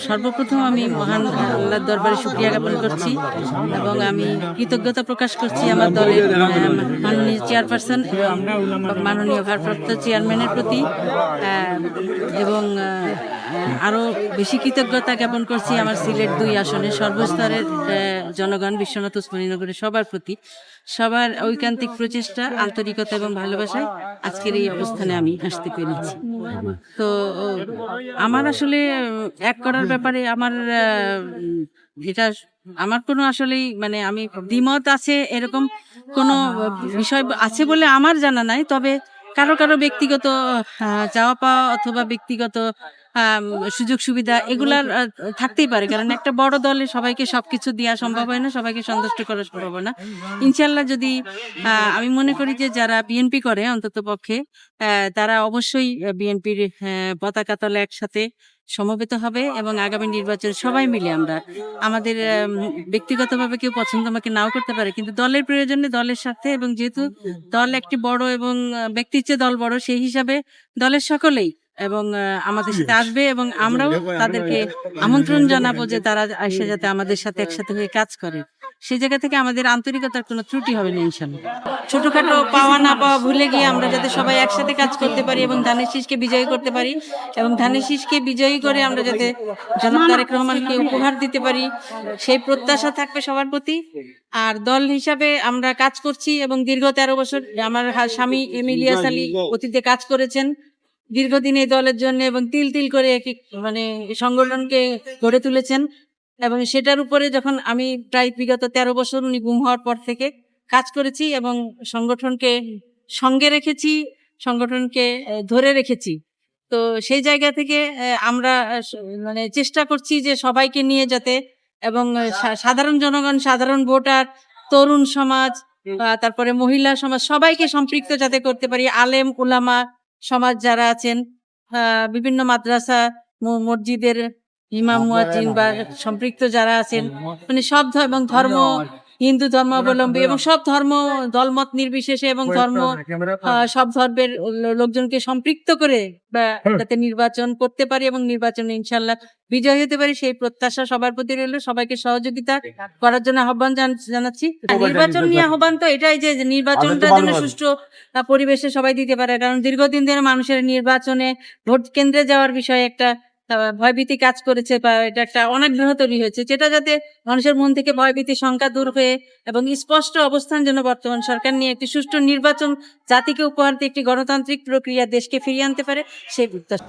সর্বপ্রথম আমি মহান আল্লাহর দরবারে শুক্রিয়া জ্ঞাপন করছি এবং আমি কৃতজ্ঞতা প্রকাশ করছি আমার দলের আহ, মাননীয় চেয়ারপারসন এবং মাননীয় ভারপ্রাপ্ত চেয়ারম্যানের প্রতি এবং আরও বেশি কৃতজ্ঞতা জ্ঞাপন করছি আমার সিলেট দুই আসনের সর্বস্তরের জনগণ, বিশ্বনাথ উসমানীনগরের সবার প্রতি। সবার ঐকান্তিক প্রচেষ্টা, আন্তরিকতা এবং ভালোবাসায় আজকের এই অবস্থানে আমি আসতে পেরেছি। তো, আমার আসলে, এক করার ব্যাপারে আমার এটা, আমার কোনো আসলেই মানে আমি দ্বিমত আছে এরকম কোনো বিষয় আছে বলে আমার জানা নাই তবে কারও কারও ব্যক্তিগত চাওয়া পাওয়া অথবা ব্যক্তিগত সুযোগ সুবিধা এগুলার থাকতেই পারে। কারণ একটা বড় দলে সবাইকে সবকিছু দেওয়া সম্ভব হয় না সবাইকে সন্তুষ্ট করা সম্ভব না। ইনশাল্লাহ যদি আমি মনে করি যে যারা বিএনপি করে অন্তত পক্ষে তারা অবশ্যই বিএনপির পতাকা তলে একসাথে সমবেত হবে এবং আগামী নির্বাচন সবাই মিলে আমরা আমাদের আম, ব্যক্তিগতভাবে কেউ পছন্দ আমাকে নাও করতে পারে কিন্তু দলের প্রয়োজনে দলের সাথে এবং যেহেতু দল একটি বড় এবং ব্যক্তির চেয়ে দল বড় সেই হিসাবে দলের সকলেই এবং আহ, আমাদের সাথে আসবে এবং আমরাও তাদেরকে আমন্ত্রণ জানাব যে তারা এসে যাতে আমাদের সাথে একসাথে হয়ে কাজ করে। সেই জায়গা থেকে আমাদের আন্তরিকতার কোনো ত্রুটি হবে না ইনশাল্লাহ। ছোটখাটো পাওয়া না পাওয়া ভুলে গিয়ে আমরা যাতে সবাই একসাথে কাজ করতে পারি এবং ধানের শীষকে বিজয়ী করতে পারি এবং ধানের শীষকে বিজয়ী করে আমরা যাতে জনাব তারেক রহমানকে উপহার দিতে পারি সেই প্রত্যাশা থাকবে সবার প্রতি। আর দল হিসাবে আমরা কাজ করছি এবং দীর্ঘ তেরো বছর আমার স্বামী এমিলিয়াস আলী অতীতে কাজ করেছেন। দীর্ঘদিন এই দলের জন্য এবং তিল তিল করে এক মানে সংগঠনকে গড়ে তুলেছেন এবং সেটার উপরে যখন আমি প্রায় বিগত তেরো বছর উনি গুম হওয়ার পর থেকে কাজ করেছি এবং সংগঠনকে সঙ্গে রেখেছি সংগঠনকে ধরে রেখেছি। তো সেই জায়গা থেকে আমরা মানে চেষ্টা করছি যে সবাইকে নিয়ে যাতে এবং সাধারণ জনগণ সাধারণ ভোটার তরুণ সমাজ তারপরে মহিলা সমাজ সবাইকে সম্পৃক্ত যাতে করতে পারি। আলেম উলামা সমাজ যারা আছেন আহ, বিভিন্ন মাদ্রাসা মসজিদের ইমাম মুয়াজিন বা সম্পৃক্ত যারা আছেন মানে সব এবং ধর্ম হিন্দু ধর্মাবলম্বী এবং সব ধর্ম দলমত নির্বিশেষে এবং ধর্ম সব ধর্মের লোকজনকে সম্পৃক্ত করে বা যাতে নির্বাচন করতে পারি এবং নির্বাচনে ইনশাল্লাহ বিজয় হতে পারি সেই প্রত্যাশা সবার প্রতি রইল। সবাইকে সহযোগিতা করার জন্য আহ্বান জান- জানাচ্ছি। নির্বাচন নিয়ে আহ্বান তো এটাই যে যে নির্বাচনটা যেন সুষ্ঠু পরিবেশে সবাই দিতে পারে। কারণ দীর্ঘদিন ধরে মানুষের নির্বাচনে ভোট কেন্দ্রে যাওয়ার বিষয়ে একটা ভয়ভীতি কাজ করেছে বা এটা একটা অনাগ্রহ তৈরি হয়েছে, যেটা যাতে মানুষের মন থেকে ভয়ভীতি শঙ্কা দূর হয়ে এবং স্পষ্ট অবস্থান যেন বর্তমান সরকার নিয়ে একটি সুষ্ঠু নির্বাচন, জাতিকে উপহার দিয়ে একটি গণতান্ত্রিক প্রক্রিয়া দেশকে ফিরিয়ে আনতে পারে সেই প্রত্যাশা